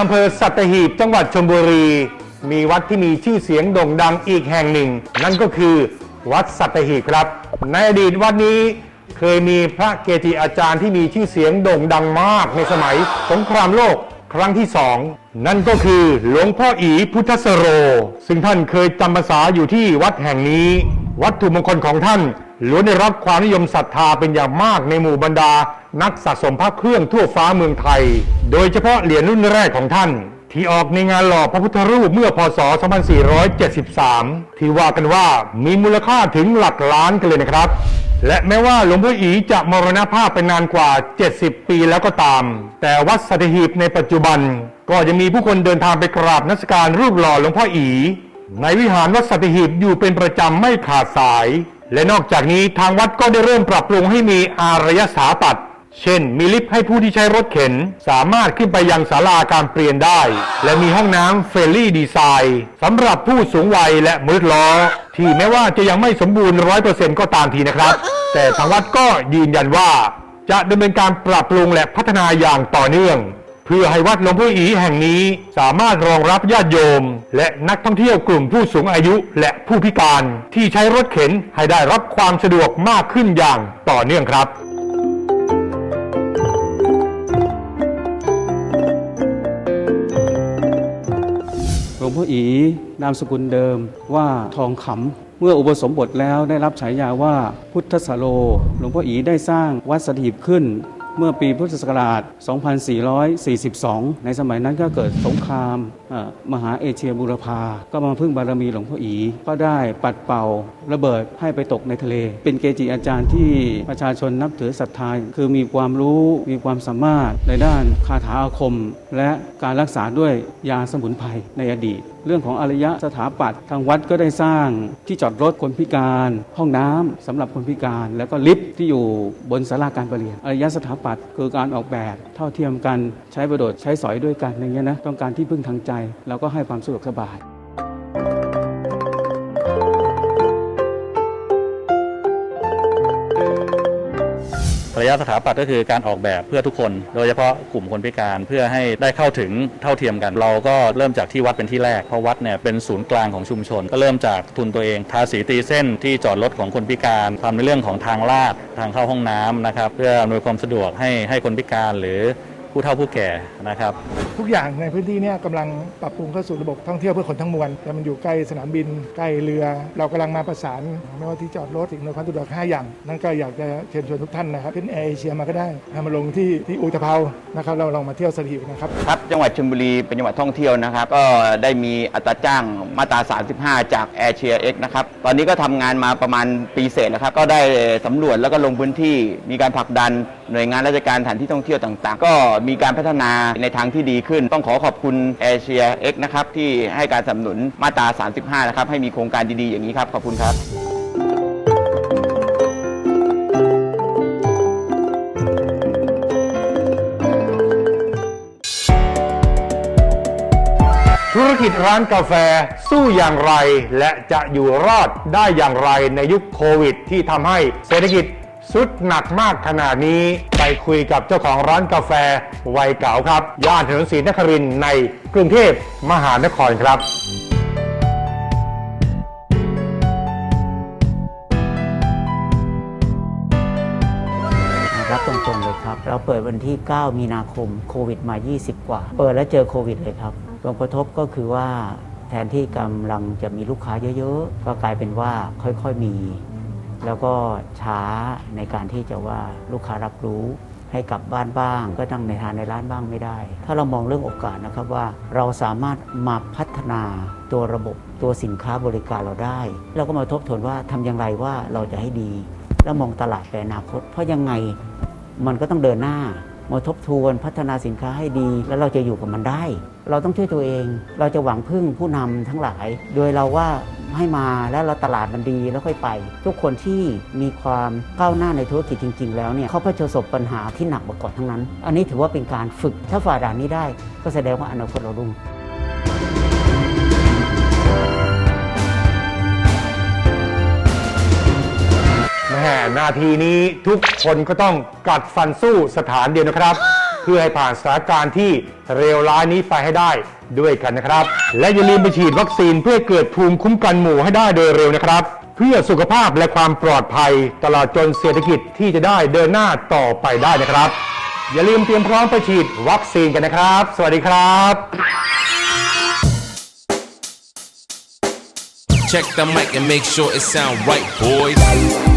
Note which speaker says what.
Speaker 1: อำเภอสัตหีบจังหวัดชลบุรี มีวัดที่มีชื่อเสียงโด่งดังอีกแห่งหนึ่ง นั่นก็คือวัดสัตหีบครับ ในอดีตวัดนี้เคยมีพระเกจิอาจารย์ที่มีชื่อเสียงโด่งดังมากในสมัยสงครามโลกครั้งที่สอง นั่นก็คือหลวงพ่ออีพุทธสโร ซึ่งท่านเคยจำพรรษาอยู่ที่วัดแห่งนี้ วัตถุมงคลของท่านล้วนได้รับความนิยมศรัทธาเป็นอย่างมากในหมู่บรรดา นักสะสมพระเครื่องทั่วฟ้าเมืองไทย โดยเฉพาะเหรียญรุ่นแรกของท่าน ที่ออกในงานหล่อพระพุทธรูปเมื่อพศ 2473 ที่ว่ากันว่ามีมูลค่าถึงหลักล้านกันเลยนะครับ และแม้ว่าหลวงพ่ออีจะมรณภาพไปนานกว่า 70 ปีแล้วก็ตาม แต่วัดสัตหีบในปัจจุบัน ก็ยังมีผู้คนเดินทางไปกราบนมัสการรูปหล่อหลวงพ่ออี ในวิหารวัดสัตหีบอยู่เป็นประจำไม่ขาดสาย และนอกจากนี้ทางวัดก็ได้เริ่มปรับปรุงให้มีอารยสาปัตเช่น มีลิฟต์ให้ผู้ที่ใช้รถเข็น สามารถขึ้นไปยังศาลาการเปลี่ยนได้ และมีห้องน้ำเฟรนลี่ดีไซน์สำหรับผู้สูงวัยและมนุษย์ล้อ ที่แม้ว่าจะยังไม่สมบูรณ์ร้อยเปอร์เซ็นต์ก็ตามทีนะครับ แต่ทางวัดก็ยืนยันว่า จะดำเนินการปรับปรุงและพัฒนาอย่างต่อเนื่อง เพื่อให้วัดหลวงพ่ออีแห่งนี้สามารถรองรับญาติโยม และนักท่องเที่ยวกลุ่มผู้สูงอายุ และผู้พิการที่ใช้รถเข็นให้ได้รับความสะดวกมากขึ้นอย่างต่อเนื่องครับ
Speaker 2: หลวงพ่ออีนามสกุลเดิมว่าทองขำเมื่ออุปสมบทแล้วได้รับฉายาว่าพุทธสโล หลวงพ่ออีได้สร้างวัดสถีบขึ้น เมื่อปีพุทธศักราช 2442 ในสมัยนั้นก็เกิดสงครามมหาเอเชียบูรพา ก็มาพึ่งบารมีหลวงพ่ออี ก็ได้ปัดเป่าระเบิดให้ไปตกในทะเล เป็นเกจิอาจารย์ที่ประชาชนนับถือศรัทธา คือมีความรู้มีความสามารถในด้านคาถาอาคม และการรักษาด้วยยาสมุนไพรในอดีต เรื่องของอารยสถาปัตย์ทางวัดก็ได้สร้างที่จอดรถคนพิการ ห้องน้ำสำหรับคนพิการ แล้วก็ลิฟต์ที่อยู่บนศาลาการประเรียนอารยสถาปัตย์คือการออกแบบเท่าเทียมกันใช้ประโยชน์ใช้สอยด้วยกันอย่างเงี้ยนะต้องการที่พึ่งทางใจเราก็ให้ความสะดวกสบาย
Speaker 3: ระยะสถาปัตย์ก็คือการออกแบบเพื่อทุกคน โดยเฉพาะกลุ่มคนพิการเพื่อให้ได้เข้าถึงเท่าเทียมกัน เราก็เริ่มจากที่วัดเป็นที่แรกเพราะวัดเนี่ยเป็นศูนย์กลางของชุมชน ก็เริ่มจากทุนตัวเองทาสีตีเส้นที่จอดรถของคนพิการทำในเรื่องของทางลาดทางเข้าห้องน้ำนะครับเพื่ออำนวยความสะดวกให้ให้คนพิการหรือ ผู้เฒ่าผู้แก่นะครับ
Speaker 4: ทุกอย่างในพื้นที่เนี่ยกำลังปรับปรุงเข้าสู่ระบบท่องเที่ยวเพื่อคนทั้งมวลแต่มันอยู่ใกล้สนามบินใกล้เรือ เรากำลังมาประสานไม่ว่าที่จอดรถสิ่งอำนวยความสะดวก5อย่าง นั่นก็อยากจะเชิญชวนทุกท่านนะครับขึ้นแอร์เอเชียมาก็ได้ให้มาลงที่ที่อุตภเปานะครับเราลองมาเที่ยวสถีบนะครับ
Speaker 5: ครับจังหวัดชลบุรีเป็นจังหวัดท่องเที่ยวนะครับก็ได้มีอัตราจ้างมาตรา 35 จากแอร์เชียเอ็กนะครับตอนนี้ก็ทำงานมาประมาณปีเศษแล้วครับก็ได้สำรวจแล้วก็ลงพื้นที่มีการผลักดันหน่วยงานราชการสถานที่ท่องเที่ยวต่างๆ ก็มีการพัฒนาในทางที่ดีขึ้น ต้องขอขอบคุณแอเชียเอ็กนะครับที่ให้การสนับสนุนมาตรา 35 นะครับ ให้มีโครงการดีๆอย่างนี้ครับ ขอบคุณครับ
Speaker 1: ธุรกิจร้านกาแฟสู้อย่างไร และจะอยู่รอดได้อย่างไรในยุคโควิด ที่ทำให้เศรษฐกิจ สุดหนักมากขนาดนี้ไปคุยกับเจ้าของร้านกาแฟวัยเก่าครับ ย่านถนนศรีนครินทร์ในกรุงเทพมหานครครับ
Speaker 6: รับตรงๆเลยครับ เราเปิดวันที่ 9 มีนาคมโควิดมา 20 กว่า เปิดแล้วเจอโควิดเลยครับผลกระทบก็คือว่าแทนที่กำลังจะมีลูกค้าเยอะ ๆ ก็กลายเป็นว่าค่อยๆมี แล้วก็ช้าในการที่จะว่าลูกค้ารับรู้ให้กลับบ้านบ้าง ก็นั่งในทานในร้านบ้างไม่ได้ ถ้าเรามองเรื่องโอกาสนะครับว่าเราสามารถมาพัฒนาตัวระบบตัวสินค้าบริการเราได้ เราก็มาทบทวนว่าทำอย่างไรว่าเราจะให้ดี แล้วมองตลาดไปอนาคต เพราะยังไงมันก็ต้องเดินหน้า มาทบทวนพัฒนาสินค้าให้ดี แล้วเราจะอยู่กับมันได้ เราต้องช่วยตัวเอง เราจะหวังพึ่งผู้นำทั้งหลาย โดยเราว่าให้มาแล้วเราตลาดมันดีแล้วค่อยไป ทุกคนที่มีความก้าวหน้าในธุรกิจจริง ๆ แล้วเนี่ยเขาประสบปัญหาที่หนักมาก่อนทั้งนั้น อันนี้ถือว่าเป็นการฝึกถ้าฝ่าด่านนี้ได้ ก็แสดงว่าอนาคตเรารุ่ง
Speaker 1: แม่นาทีนี้ทุกคนก็ต้องกัดฟันสู้สถานเดียวนะครับ เพื่อให้ผ่านสถานการณ์ที่เลวร้ายนี้ไปให้ได้ด้วยกันนะครับ และอย่าลืมไปฉีดวัคซีนเพื่อเกิดภูมิคุ้มกันหมู่ให้ได้โดยเร็วนะครับ เพื่อสุขภาพและความปลอดภัย ตลอดจนเศรษฐกิจที่จะได้เดินหน้าต่อไปได้นะครับ อย่าลืมเตรียมพร้อมไปฉีดวัคซีนกันนะครับ สวัสดีครับ
Speaker 7: Check the mic and make sure it sound right, boys.